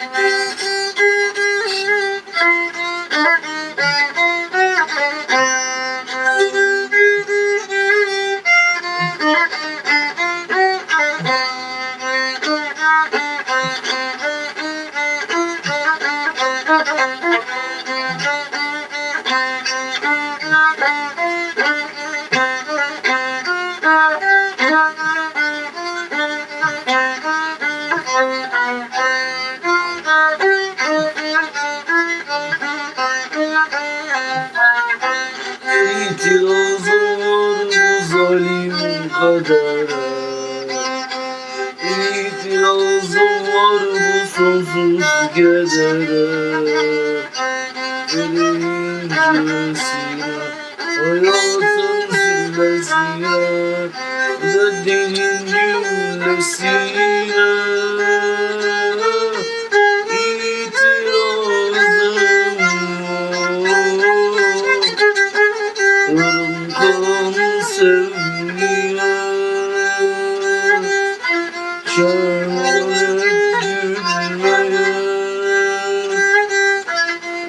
İtirazım kadere İtirazım var bu sonsuz kedere Eleğin cümlesine Hayatın zirvesine Derdinin cümlesine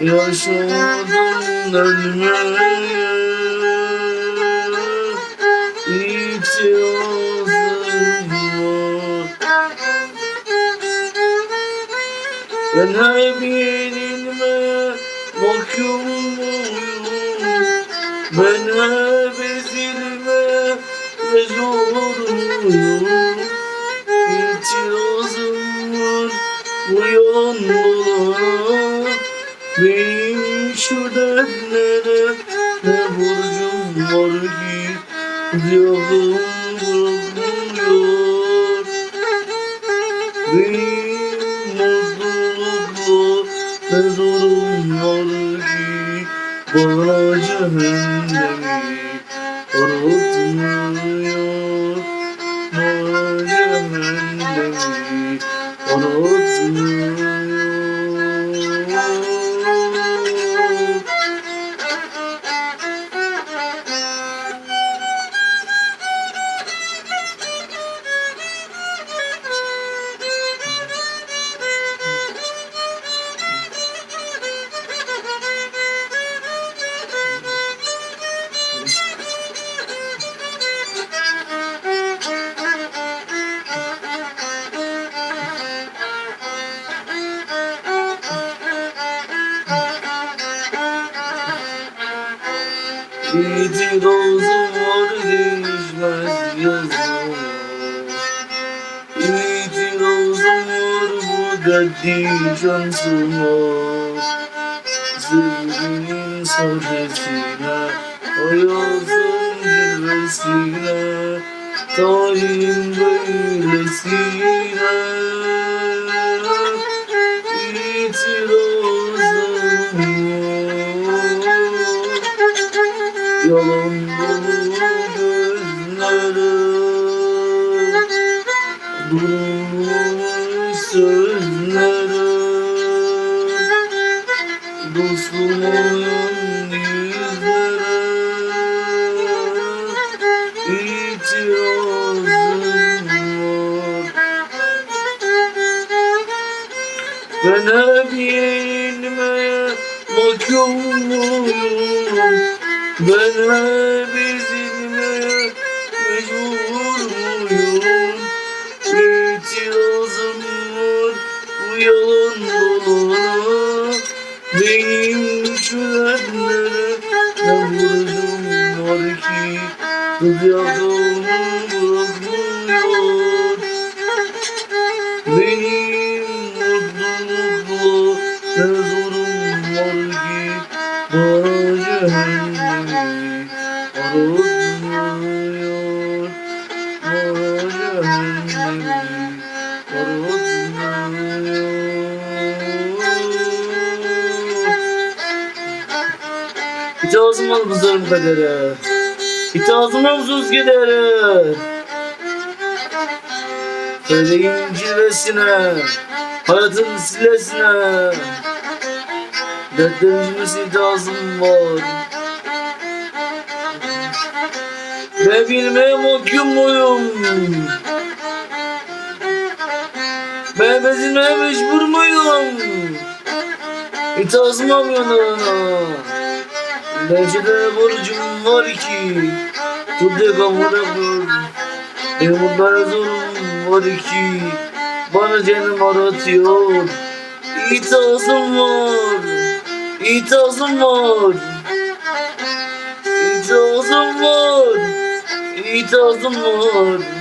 Yaşadım ölmeye İtirazım var Ben hep yenilmeye mahkumum. Ben hep ezilmeye mecburum Benim şu dertlere ne borcum var ki Yağım bırakmıyor Benim mutlulukla ne zorum var ki Bana cehennemi İtirazım var değişmez yazım İtirazım var bu dertli şansıma Sevginin sadesine Hayatın cilvesine Tarihin böylesine Sözleri Dostluğun yüzleri. İtirazım var Ben hep yenilmeye mahkumum Ben hep ezilmeye Dertlere ne borcum var ki Yağımı bırakmıyor Var kızlarım kadere İtazım havzuz gidere Feleğin cilvesine Hayatın silesine. Dertlerimizin lazım var. Ben bilmeye mahkum muyum? Ben bezilmeye mecbur muyum. İtazmam yanına. Nece de borcum var ki. Tuttu kafana kur. Benim bunlara zorum var ki. Bana canım aratıyor. İtazım var. İtazım var. İtazım var. İtazım var.